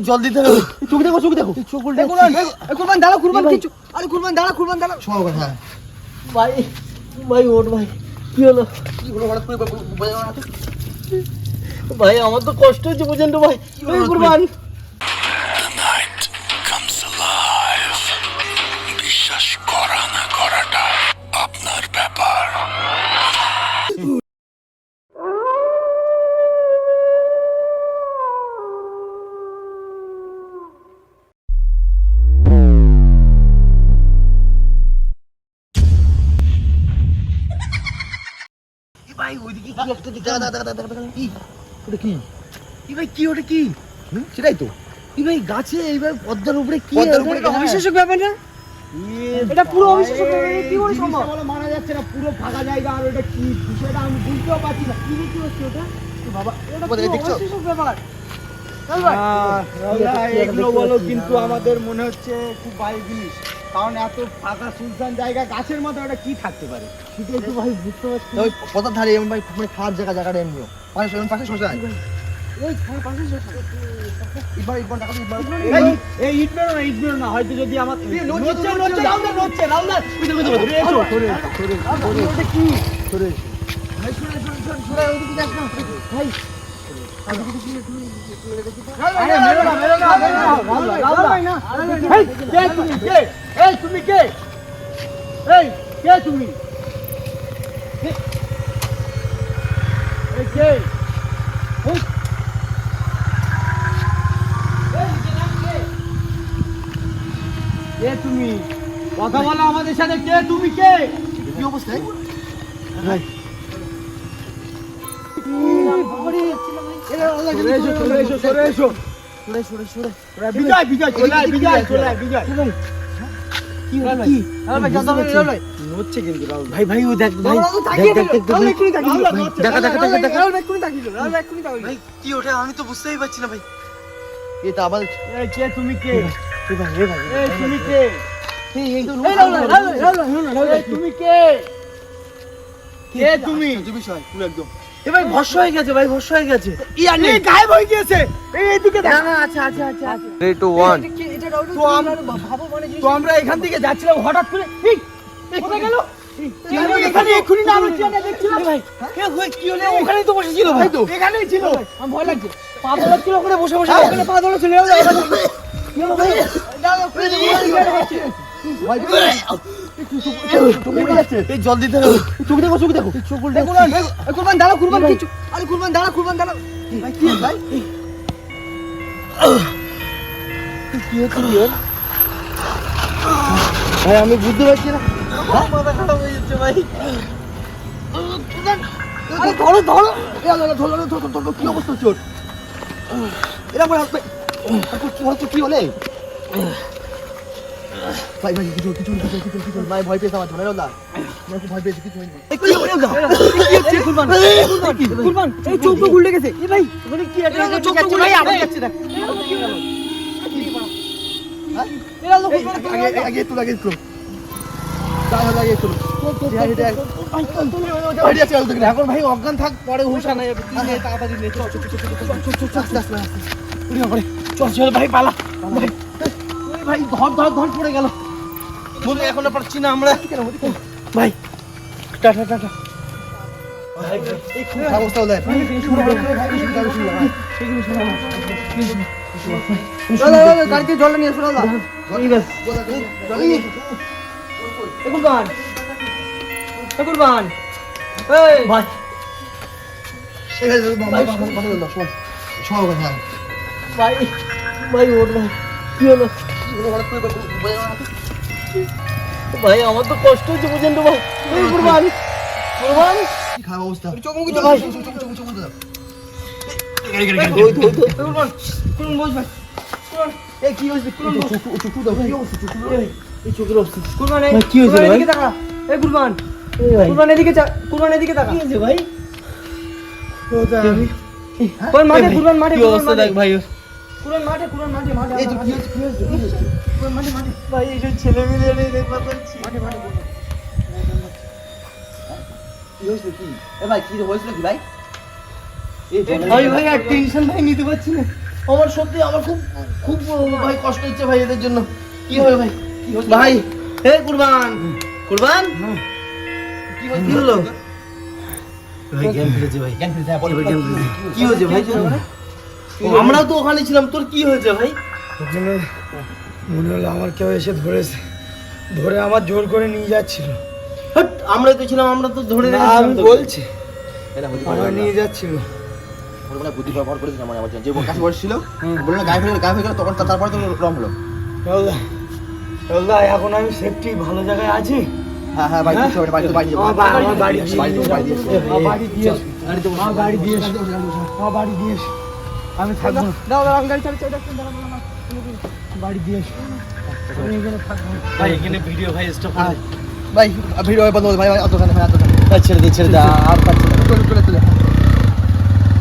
জল দিতে হবে চোখ দেখো চোখ দেখো চোখ কুরবান দাঁড়া কুরবান কিছু আরে কুরবান দাঁড়া কুরবান দাঁড়া সব কথা ভাই ভাই ওট ভাই কি হলো কি হলো হঠাৎ করে ভাই আমার তো কষ্ট হচ্ছে বুঝেন তো ভাই। এই কুরবান। ওটা কি? কি ভাই কি ওটা কি? সেটাই তো। কি ভাই গাছে এইবার পদ্মার উপরে কি পদ্মার উপরে একটা ব্যাপার না? এটা পুরো অবিশ্বাস্য ব্যাপার কি করে সম্ভব? যাচ্ছে না পুরো ফাঁকা জায়গা আর ওটা কি? বিষয়টা আমি বুঝতেও পারছি না কি কি হচ্ছে ওটা? বাবা এটা দেখছ? ব্যাপার। এগুলো বলো কিন্তু আমাদের মনে হচ্ছে খুব বাজে জিনিস। কারণ এত ফাঁকা সুলতান জায়গা গাছের মতো ওটা কি থাকতে পারে? সেটাই তো ভাই বুঝতে পারছি। ওই কথা ধারে এমন ভাই মানে খারাপ জায়গা জায়গাটা এমনিও। পাশে পাশে শোষা এই পাশে শোষা হয়তো যদি আমার কি? তুমি তুমি কথা বলো আমাদের সাথে কে তুমি কে কি অবস্থায় ভাই ভাই ও দেখ ভাই দেখা দেখা কি ওটা আমি তো বুঝতেই পারছি ভাই। এটা তুমি কে? তুমি কে? তুমি কে? একদম। এ ভাই ভস্য হয়ে গেছে ভাই ভস্য হয়ে গেছে। ইয়ার নেই গায়েব হয়ে গিয়েছে। এই এইদিকে না না আচ্ছা আচ্ছা আচ্ছা আচ্ছা। 3 2 1 এটা কি তো আম- ভাবো মানে তো আমরা এখান থেকে যাচ্ছিলাম হঠাৎ করে। এই, কোথায় গেল? হলো? ওখানেই তো বসেছিল ভাই। তো। এখানেই ছিল। আমার ভয় লাগছে। পা ধরাচ্ছিল ওখানে বসে বসে। হ্যাঁ। ওখানে পা ধরে চলে দেখো দেখো আরে দাঁড়া দাঁড়া ভাই কি ভাই কি আমি বুঝতে পারছি না খারাপ হয়ে যাচ্ছে ভাই ধরো ধরো ধরো কি অবস্থা চোট এরা আমার হাতে কি হচ্ছে কি হলে? ভাই ভাই কিছু কিছু কিছু কিছু কিছু ভাই ভয় পেয়েছে আমার ধরে না আমার খুব ভয় পেয়েছে কিছু হয়নি কুরবান এই চোখ উল্টে গেছে এ ভাই ওখানে কি একটা চোখ ভাই আবার যাচ্ছে দেখ আগে আগে- একটু আগে একটু এখন ভাই অজ্ঞান থাক পরে হুশা নাই কি নেই তাড়াতাড়ি নে চল চল চল চল চল চল চল চল ভাই পালা ভাই ওই ভাই ধর ধর ধর পড়ে গেল বলে এখনও পারছি না আমরা ভাই টাটা টাটা গাড়িতে জল নিয়ে এসো কুরবান কুরবান ভাই হ্যাঁ ভাই ভাই ওর কি হলো ভাই আমার তো কষ্ট হচ্ছে বুঝেন তো ভাই কুরবান কুরবান কি খারাপ অবস্থা চোখ মুখে ভাই চোখ চোখ চোখ চোখ চোখ কুরবান কুরবান বস ভাই কুরবান এই কি হইছে কুরবান বস চোখ দাও কি চোখ এই, এই চোখের অবস্থা কুরবান এই কি হয়েছে ভাই? এদিকে তাকা এই কুরবান কুরবান এদিকে কুরবান এদিকে তাকা কি হয়েছে ভাই আমি কোন মাঠে কুরবান মাঠে কি অবস্থা দেখ ভাই কুরবান মাঠে কুরবান মাঠে মাঠে এই যে কি হয়েছে কি হয়েছে কি হয়েছে কুরবান মাঠে মাঠে। ভাই এইসব ছেলে মিলে নেই দেখতে পাচ্ছি মাঠে মাঠে কি হয়েছিল কি? এ ভাই কি হয়েছিল কি ভাই? ভাই ভাই আর টেনশন ভাই নিতে পারছি না। আমার সত্যি আমার খুব খুব ভাই কষ্ট হচ্ছে ভাই এদের জন্য। কি হবে ভাই? ভাই হে কুরবান কুরবান? কি ভাই কি হলো? ভাই জ্ঞান ফিরেছে ভাই। জ্ঞান ফিরেছে, হ্যাঁ। ফিরেছে। কি হয়েছে ভাই? আমরাও তো ওখানে ছিলাম। তোর কি হয়েছে ভাই? ওখানে মনে হলো আমার কেউ এসে ধরেছে ধরে আমার জোর করে নিয়ে যাচ্ছিল। হাট, আমরাই তো ছিলাম আমরা তো ধরে আমি বলছি আমার নিয়ে যাচ্ছিল। বুদ্ধি পাওয়ার পর আমার আমার যে কাছে বসছিল বলল গায়ে হয়ে গায়ে হয়ে তখন তারপরে তো রং হলো। রাহুলদা রাহুলদা এখন আমি সেফটি ভালো জায়গায় আছি? হ্যাঁ হ্যাঁ বাড়ি বাড়ি যাব। আমার বা- আমার বাড়ি বাড়ি বাড়ি দিয়ে বাড়ি দিয়ে বাড়ি দিয়ে এসো। দাও বাড়ি দিয়ে এসো। আমি থাকব না। বাড়ি দিয়ে এসো। আমি এখানে থাকব। ভাই এখানে ভিডিও ভাই স্টপ ভাই ভিডিও বন্ধ ভাই ভাই অতখানে ভাই অতখানে ছেড়ে দে ছেড়ে দে আর পাচ্ছি চলে চলে চলে